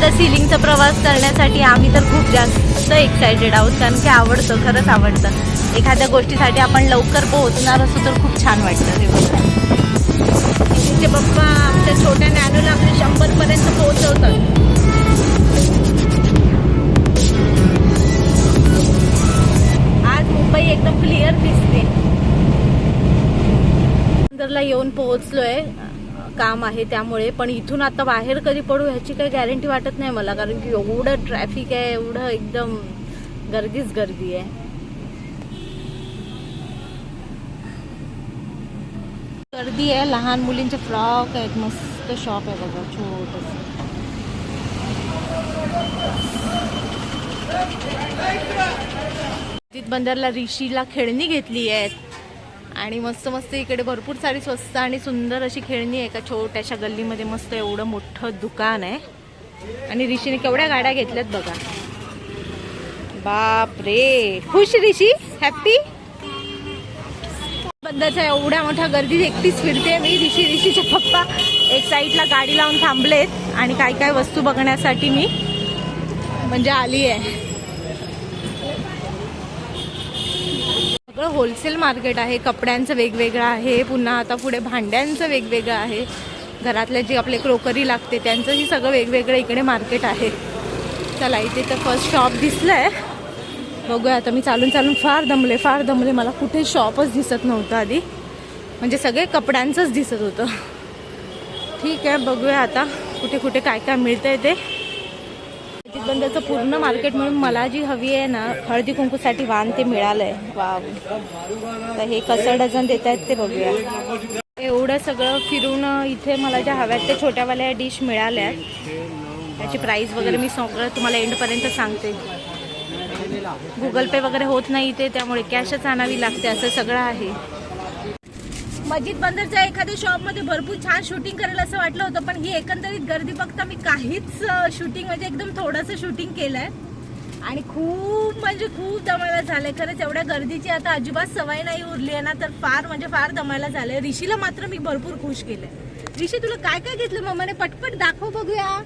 नंतर सिलिंगचा प्रवास करण्यासाठी आम्ही तर खूप जास्त एक्सायटेड आहोत कारण की आवडतं खरंच आवडतं. एखाद्या गोष्टीसाठी आपण लवकर पोहोचणार असो तर खूप छान वाटतं हे बघा. तिचे पप्पा आमच्या छोट्या नॅनोला आपले शंभरपर्यंत पोहोचवतात. आज मुंबई एकदम क्लिअर दिसते. येऊन पोहोचलोय. काम आहे त्यामुळे पण इथून आता बाहेर कधी पडू ह्याची काही गॅरंटी वाटत नाही मला कारण की एवढं ट्रॅफिक आहे एवढं एकदम गर्दीच गर्दी आहे. गर्दी आहे लहान मुलींचे फ्रॉक आहेत मस्त शॉप आहे बघा छोटस. बंदरला ऋषीला खेळणी घेतली आहेत. आणि मस्त मस्त इकडे भरपूर सारी स्वस्त आणि सुंदर अशी खेळणी आहे. एका छोट्याशा गल्लीमध्ये मस्त एवढं मोठं दुकान आहे. आणि ऋषीने केवढ्या गाड्या घेतल्यात बघा. बाप रे खुश ऋषी? हॅपी बंदरच्या एवढ्या मोठ्या गर्दीत एकटीच फिरते मी. ऋषी ऋषीचे पप्पा एक साईडला गाडी लावून थांबलेत. आणि काय काय वस्तू बघण्यासाठी मी म्हणजे आली आहे सगळं होलसेल मार्केट आहे कपड्यांचं वेगवेगळं आहे पुन्हा आता पुढे भांड्यांचं वेगवेगळं आहे. घरातले जे आपले क्रोकरी लागते त्यांचंही सगळं वेगवेगळं इकडे मार्केट आहे. चला इथे तर फर्स्ट शॉप दिसलं आहे बघूया आता मी चालून चालून फार दमले फार दमले. मला कुठे शॉपच दिसत नव्हतं आधी. म्हणजे सगळे कपड्यांचंच दिसत होतं. ठीक आहे बघूया आता कुठे कुठे काय काय मिळतं आहे ते. बंदरचं पूर्ण मार्केट मिळून मला जी हवी आहे ना हळदी कुंकूसाठी वाण ते मिळालंय. वाव. तर हे कसं डझन देत आहेत ते बघूया. एवढं सगळं फिरून इथे मला ज्या हव्यात त्या छोट्यावाल्या डिश मिळाल्या आहेत. त्याची प्राईस वगैरे मी सगळं तुम्हाला एंडपर्यंत सांगते. गुगल पे वगैरे होत नाही इथे त्यामुळे कॅशच आणावी लागते असं सगळं आहे. मस्जिद बंदरच्या एखाद्या शॉपमध्ये भरपूर छान शूटिंग करेल असं वाटलं होतं पण ही एकंदरीत गर्दी बघता मी काहीच शूटिंग म्हणजे एकदम थोडंसं शूटिंग केलंय. आणि खूप म्हणजे खूप दमायला झालंय. खरंच एवढ्या गर्दीची आता अजिबात सवय नाही उरली आहे ना तर फार म्हणजे फार दमायला झालंय. ऋषीला मात्र मी भरपूर खुश केलंय. ऋषी तुला काय काय घेतलं? मम्माने पटपट दाखव बघूया.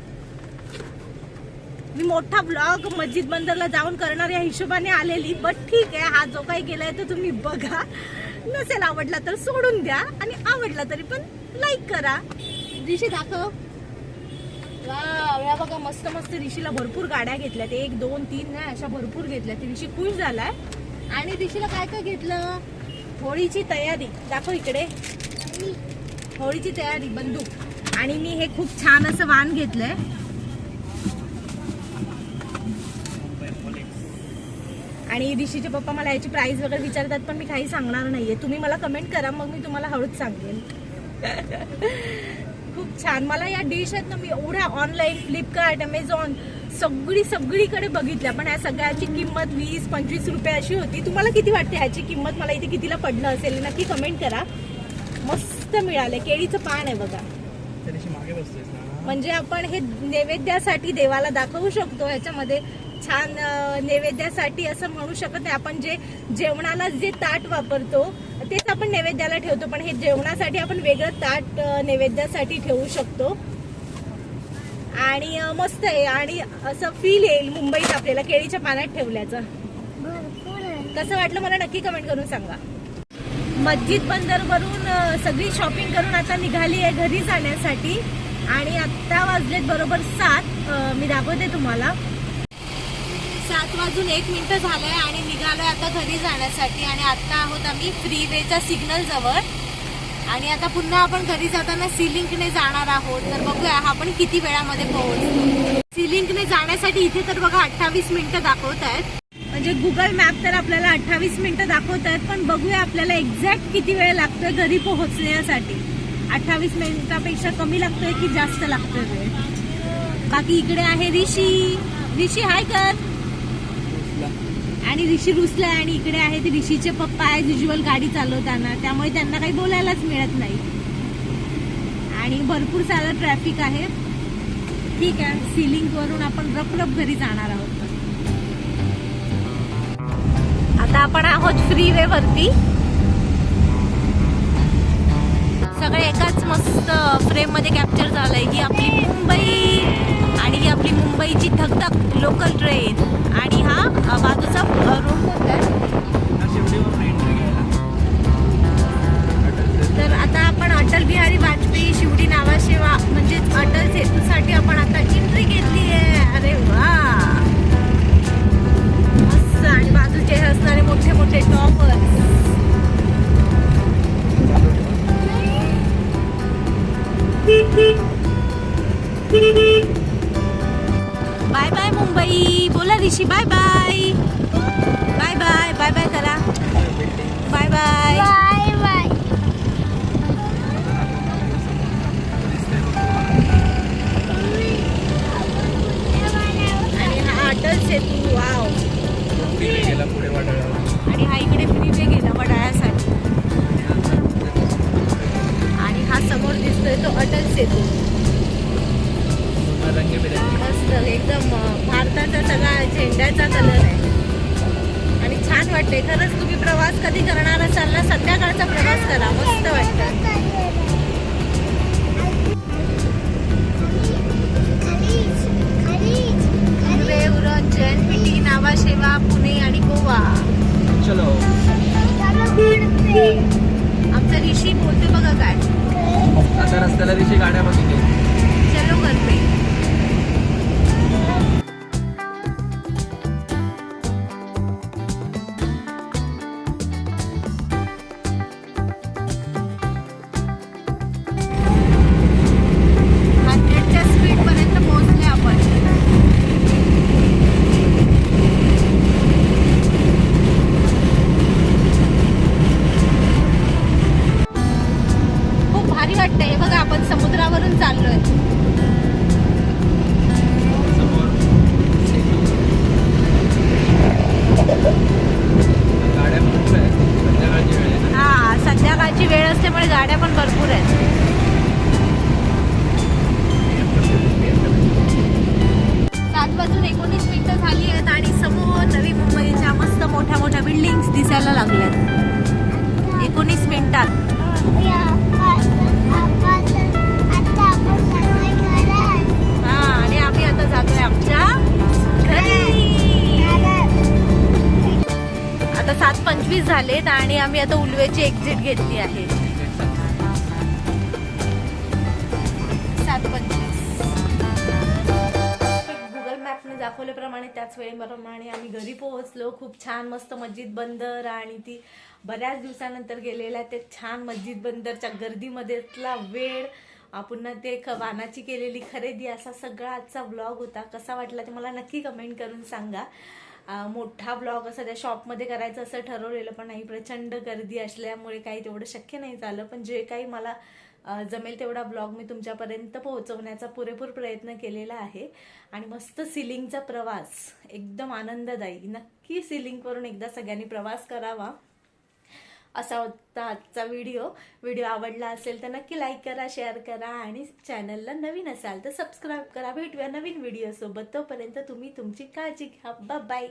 मी मोठा ब्लॉग मस्जिद बंदरला जाऊन करणार या हिशोबाने आलेली बट ठीक आहे हा जो काही केलाय तो तुम्ही बघा. नसेल आवडला तर सोडून द्या आणि आवडला तरी पण लाईक करा. ऋषी दाखव. या बघा मस्त मस्त ऋषीला भरपूर गाड्या घेतल्या एक दोन तीन ना अशा भरपूर घेतल्या ते ऋषी खुश झालाय. आणि ऋषीला काय काय घेतलं? होळीची तयारी. दाखव इकडे. होळीची तयारी बंदूक. आणि मी हे खूप छान असं वाण घेतलंय. आणि ऋषीचे पप्पा मला याची प्राइस वगैरे विचारतात पण मी काही सांगणार नाहीये. तुम्ही मला कमेंट करा मग मी तुम्हाला हळूच सांगेन. खूप छान. मला या डिश आहेत ना मी एवढ्या ऑनलाईन फ्लिपकार्ट अमेझॉन सगळी सगळीकडे बघितल्या. पण या सगळ्याची किंमत वीस पंचवीस रुपये अशी होती. तुम्हाला किती वाटते ह्याची किंमत? मला इथे कितीला पडलं असेल? नक्की कमेंट करा. मस्त मिळाले केळीचं पान आहे बघा. म्हणजे आपण हे नैवेद्यासाठी देवाला दाखवू शकतो. ह्याच्यामध्ये छान नैवेद्यासाठी असं म्हणू शकत नाही. आपण जे जेवणाला जे ताट वापरतो तेच आपण नैवेद्याला ठेवतो. पण हे जेवणासाठी आपण वेगळं ताट नैवेद्यासाठी ठेवू शकतो. आणि मस्त आहे. आणि असं फील येईल मुंबईत आपल्याला केळीच्या पाण्यात ठेवल्याचं. कसं वाटलं मला नक्की कमेंट करून सांगा. मस्जिद बंदरवरून सगळी शॉपिंग करून आता निघाली आहे घरी जाण्यासाठी. आणि आत्ता वाजलेत बरोबर सात. मी दाखवते तुम्हाला. सात वाजून एक मिनिट झालंय आणि निघालोय आता घरी जाण्यासाठी आणि आत्ता आहोत आम्ही फ्री वेच्या सिग्नल जवळ. आणि आता पुन्हा आपण घरी जाताना सिलिंकने जाणार आहोत. तर बघूया आपण किती वेळामध्ये पोहोचतो. सिलिंकने जाण्यासाठी इथे तर बघा अठ्ठावीस मिनिटं दाखवत आहेत. म्हणजे गुगल मॅप तर आपल्याला अठ्ठावीस मिनिटं दाखवत आहेत पण बघूया आपल्याला एक्झॅक्ट किती वेळ लागतोय घरी पोहोचण्यासाठी. अठ्ठावीस मिनिटापेक्षा कमी लागतोय की जास्त लागतोय वेळ? बाकी इकडे आहे ऋषी. ऋषी हाय कर. आणि ऋषी रुसला आणि इकडे आहे ते ऋषीचे पप्पा ॲज युज्युअल गाडी चालवताना. त्यामुळे त्यांना काही बोलायलाच मिळत नाही. आणि भरपूर सारं ट्रॅफिक आहे. ठीक आहे सिलिंग वरून आपण रप रप घरी जाणार आहोत. आता आपण आहोत फ्री वे वरती. सगळे एकाच मस्त फ्रेममध्ये कॅप्चर झालंय. ही आपली मुंबई आणि ही आपली मुंबईची धकधक लोकल ट्रेन वाटते खरंच तुम्ही प्रवास कधी करणार असाल ना संध्याकाळचा प्रवास करा. मस्त वाटतं जैन पिटी नावाशेवा पुणे आणि गोवा. चलो. आमचा ऋषी बोलते बघा काय. आता रस्त्याला दिवशी गाड्या बघितली चलो करते. हे बघा आपण समुद्रावरून चाललोय. हा संध्याकाळची वेळ असल्यामुळे गाड्या पण भरपूर आहेत. आलेत आणि आम्ही आता उलवेची एक्झिट घेतली आहे. सात पंचवीस. गुगल मॅपने दाखवल्याप्रमाणे त्याच वेळेप्रमाणे आम्ही घरी पोहोचलो. खूप छान मस्त मस्जिद बंदर आणि ती बऱ्याच दिवसानंतर गेलेल्या ते छान मस्जिद बंदरच्या गर्दीमध्येतला वेळ पुन्हा ते ख वानाची केलेली खरेदी असा सगळा आजचा ब्लॉग होता. कसा वाटला ते मला नक्की कमेंट करून सांगा. मोठा ब्लॉग असा त्या शॉपमध्ये करायचं असं ठरवलेलं पण नाही प्रचंड गर्दी असल्यामुळे काही तेवढं शक्य नाही झालं. पण जे काही मला जमेल तेवढा ब्लॉग मी तुमच्यापर्यंत पोहोचवण्याचा पुरेपूर प्रयत्न केलेला आहे. आणि मस्त सिलिंगचा प्रवास. एकदम आनंददायी. नक्की सिलिंगवरून एकदा सगळ्यांनी प्रवास करावा. असा होता आजचा व्हिडिओ. व्हिडिओ आवडला असेल तर नक्की लाईक करा शेअर करा आणि चॅनलला नवीन असाल तर सबस्क्राईब करा. भेटूया नवीन व्हिडिओसोबत तोपर्यंत तुम्ही तुमची काळजी घ्या. बाय